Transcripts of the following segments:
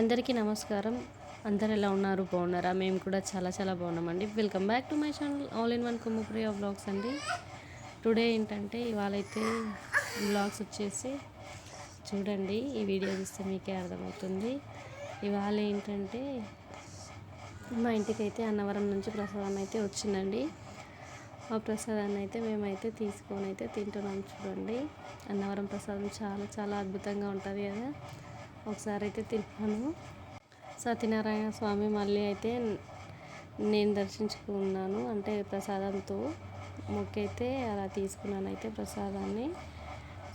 అందరికీ నమస్కారం. అందరు ఎలా ఉన్నారు? బాగున్నారా? మేము కూడా చాలా చాలా బాగున్నామండి. Welcome back to my channel all in one Kummapriya vlogs అండి. టుడే ఏంటంటే ఇవాళైతే బ్లాగ్స్ వచ్చేసి చూడండి ఈ వీడియో చూస్తే మీకే అర్థమవుతుంది. ఇవాళ ఏంటంటే మా ఇంటికి అయితే అన్నవరం నుంచి ప్రసాదం అయితే వచ్చిందండి. ఆ ప్రసాదాన్ని అయితే మేమైతే తీసుకొని అయితే తింటున్నాం చూడండి. అన్నవరం ప్రసాదం చాలా చాలా అద్భుతంగా ఉంటుంది కదా. ఒకసారి అయితే తిన్నాను. సత్యనారాయణ స్వామి మళ్ళీ అయితే నేను దర్శించుకున్నాను అంటే ప్రసాదంతో. మొక్కైతే అలా తీసుకున్నాను అయితే ప్రసాదాన్ని.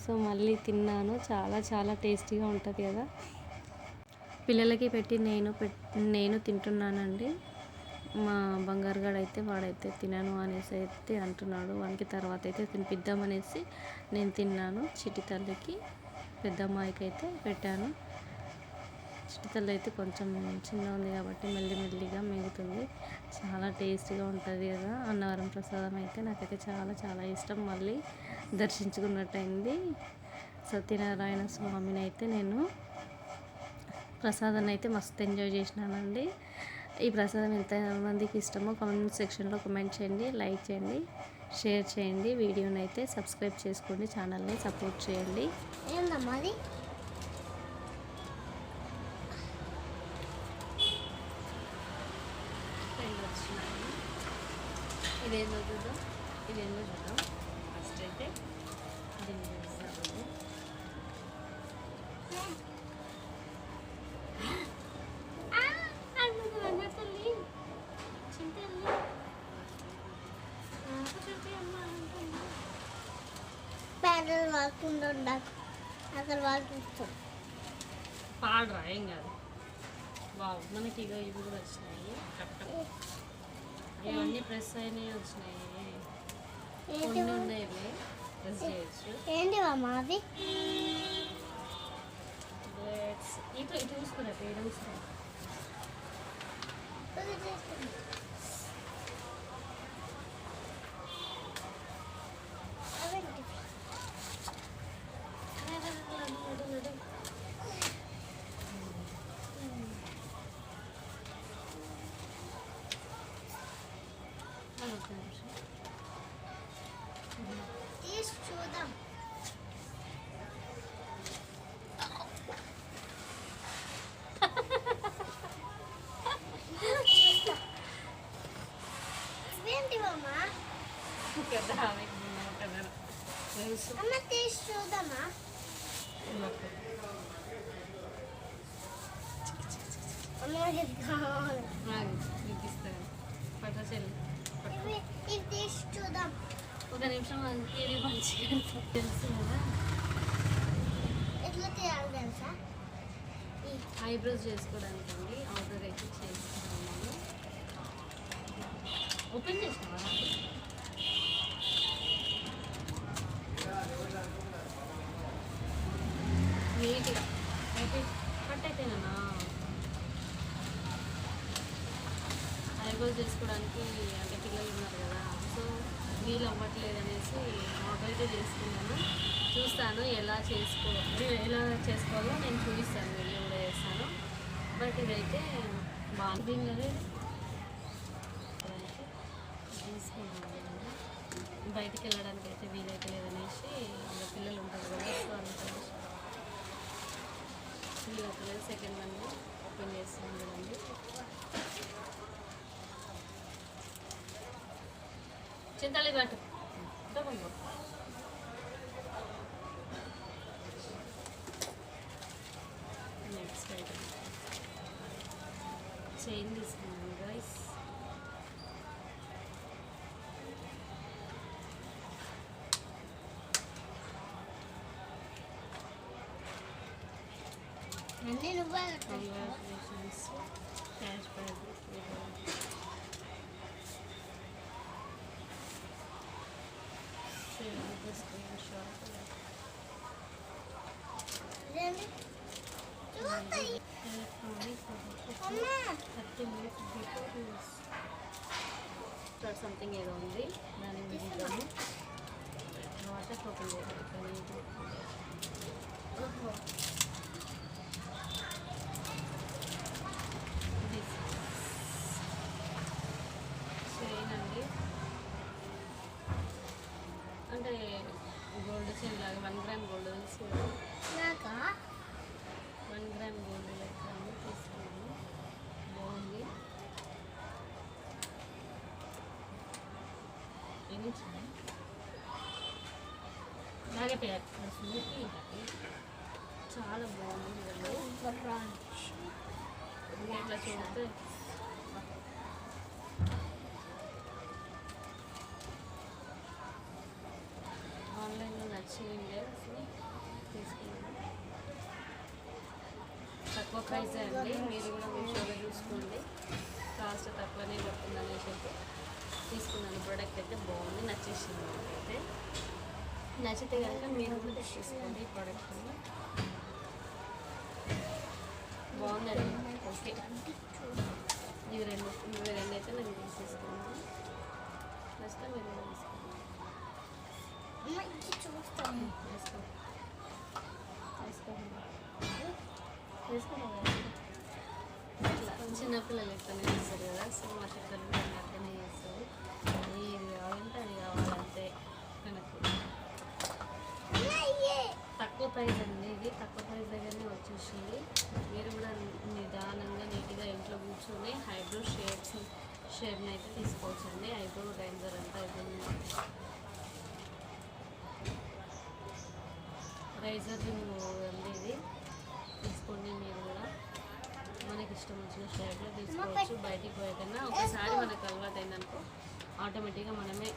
సో మళ్ళీ తిన్నాను. చాలా చాలా టేస్టీగా ఉంటుంది కదా. పిల్లలకి పెట్టి నేను పెట్ నేను తింటున్నానండి. మా బంగారు అయితే వాడైతే తినను అనేసి అయితే అంటున్నాడు. వానికి తర్వాత అయితే తినిపిద్దామనేసి నేను తిన్నాను. చిటి తల్లికి పెద్దమ్మాయికి అయితే పెట్టాను. చిటితలు అయితే కొంచెం చిన్న ఉంది కాబట్టి మెల్లి మెల్లిగా మిగుతుంది చాలా టేస్టీగా ఉంటుంది కదా అన్నవరం ప్రసాదం అయితే. నాకైతే చాలా చాలా ఇష్టం. మళ్ళీ దర్శించుకున్నట్టయింది. సత్యనారాయణ స్వామిని అయితే నేను ప్రసాదాన్ని అయితే మస్తు ఎంజాయ్ చేసినానండి. ఈ ప్రసాదం ఎంతమందికి ఇష్టమో కామెంట్ సెక్షన్లో కామెంట్ చేయండి లైక్ చేయండి షేర్ చేయండి. వీడియోని అయితే సబ్స్క్రైబ్ చేసుకోండి ఛానల్ని సపోర్ట్ చేయండి. ఇదేందో చూద్దాం. ఇదేందో చూద్దాం. ఫస్ట్ అయితే దీన్ని చూస్తాము పేదలు వాడుకుంటూ ఉండాలి. అక్కడ వాడుకుంటాం పాడరా ఏం కాదు. బావు మనకి ఇక ఇవి కూడా వచ్చినాయి. కట్ట ఇవన్నీ ప్రెస్ వచ్చినాయి. ఏంటి కొన్ని ఉన్నాయి ప్రెస్ చేయొచ్చు. ఏంటి Let's- ఇటు ఇటు చూసుకున్నా పేరు చూసుకున్నా అవేంటి? ఒక్క నిమిషం తీసి చూద్దాం ఇవేంటివమ్మా కదా ఆమెకి నేను కదా తెలుసు అమ్మ తీసి చూద్దామా అమ్మ ఇది కావాలి చూపిస్తాను పట్ల చెల్లి ఇవి ఇవి తీసి చూద్దాం ఒక నిమిషం ఇది మంచిగా తెలుసు కదా ఎట్లా తెలుసా ఈ ఐబ్రోస్ చేసుకోవడానికి అండి ఆర్డర్ అయితే చేస్తున్నాను ఓపెన్ చేసినావా నీట్గా అయితే కట్ అయితేనా కంట్రోల్ చేసుకోవడానికి అంటే పిల్లలు ఉన్నారు కదా సో వీలు అవ్వట్లేదు అనేసి ఆర్డర్ చేసుకున్నాను. చూస్తాను ఎలా చేసుకో ఎలా చేసుకోవాలో నేను చూపిస్తాను వీడియో కూడా చేస్తాను. బట్ ఇదైతే బాగుంది. బయటికి వెళ్ళడానికి అయితే వీలైతే లేదనేసి ఇంకా పిల్లలు ఉంటారు కదా సో అందుకనేసి వీలవుతలేదు సెకండ్ వన్ ఓపెన్ చేస్తాను కదండి చింతలు పట్టు తప్పండి నెక్స్ట్ ఐటమ్ చైన్ తీసుకున్నాను గైస్ అన్నీ నువ్వే కట్టావు. కంగ్రాచులేషన్స్ క్యాష్ బ్యాక్ Something ఏదో ఉంది దాని విధిద్దాము వాటర్ ఓపెన్ చేయాలి గోల్డ్ చైన్ లాగా వన్ గ్రామ్ గోల్డ్ తీసుకున్నాను వన్ గ్రామ్ గోల్డ్ లెక్క తీసుకున్నాను బాగుంది. ఎన్ని బాగా పేరు చాలా బాగుంది ఇట్లా చూస్తే ఆన్లైన్లో తీసుకున్నాను తక్కువ ప్రైజే అండి మీరు కూడా మీషోలో చూసుకోండి కాస్ట్ తక్కువనే పడుతుంది అనేసి అయితే తీసుకున్నాను ప్రోడక్ట్ అయితే బాగుంది నచ్చేసింది అయితే నచ్చితే కనుక మీరు కూడా తీసుకోండి ఈ ప్రోడక్ట్ బాగుందండి ఓకే ఇవి రెండు ఇవి రెండు అయితే నేను తీసేసుకున్నాను నచ్చితే మీరు తీసుకోండి అమ్మ ఇది చూస్తాను చిన్నపిల్లలు ఎట్లనే చేస్తారు కదా సో మా చిక్కలు అట్లనే చేస్తారు. ఏది కావాలంటే అది కావాలంటే మనకు తక్కువ ప్రైస్ అండి ఇది తక్కువ ప్రైస్ దగ్గరనే వచ్చేసింది. మీరు కూడా నిదానంగా నీట్గా ఇంట్లో కూర్చొని హైబ్రో షేప్స్ షేప్ని అయితే తీసుకోవచ్చు అండి ఐబ్రో రైజర్ అంతా ఇది అండి ఇది తీసుకోండి మీరు కూడా. మనకి ఇష్టం వచ్చిన షేప్లో తీసుకోవచ్చు. బయటికి పోయేకన్నా ఒకసారి మనకు అలవాటు అయిందనుకో ఆటోమేటిక్గా మనమే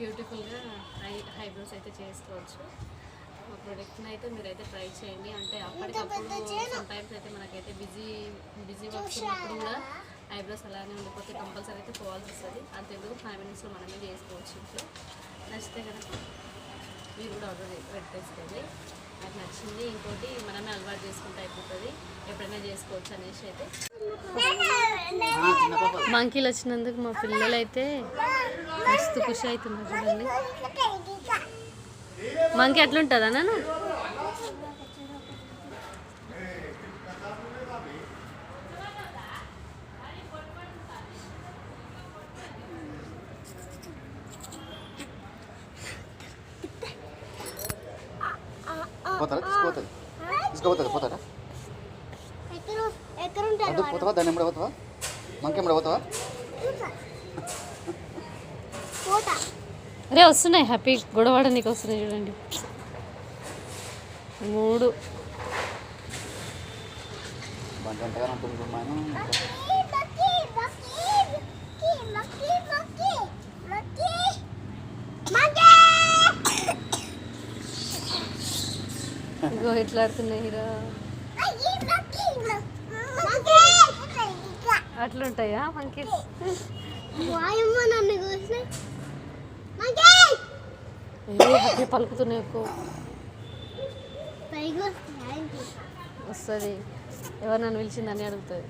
బ్యూటిఫుల్గా హై హైబ్రోస్ అయితే చేసుకోవచ్చు. మా ప్రోడక్ట్ని అయితే మీరైతే ట్రై చేయండి. అంటే అప్పటికప్పుడు టైమ్స్ అయితే మనకైతే బిజీ బిజీ వర్క్స్ ఉన్నప్పుడు కూడా ఐబ్రోస్ అలానే ఉండిపోతే కంపల్సరీ అయితే పోవాల్సి వస్తుంది. అంతేందుకు ఫైవ్ మినిట్స్లో మనమే చేసుకోవచ్చు. ఇంట్లో నచ్చితే కనుక మీరు కూడా ఆర్డర్ పెట్టేసుకోండి నాకు నచ్చింది. ఇంకోటి మనమే అలవాటు చేసుకుంటే అయిపోతుంది. ఎప్పుడైనా చేసుకోవచ్చు అనేసి అయితే. మంకీలు వచ్చినందుకు మా పిల్లలు అయితే మస్తు ఖుషి అవుతున్నారు చూడండి. మంకీ ఎట్లుంటుందా నన్ను పోతారా తీసుకుపోతుంది తీసుకుపోతుంది పోతారా? అడ్డు పోతావా? దాన్ని ఎమ్మడ పోతావా? మంకి ఎమ్మడ పోతావా? పోతా. అరే వస్తున్నాయి. హ్యాపీ గొడవడ నీకు వస్తున్నాయి చూడండి. మూడు. బండి ఎంతగానో ఇగో ఎట్లా ఆడుతున్నాయి హీరో అయ్యి మక్కీ మక్కీ అట్లుంటాయా హ్యాపీ పలుకుతున్నాయి ఎక్కువ. వస్తుంది ఎవరు నన్ను పిలిచిందని అడుగుతుంది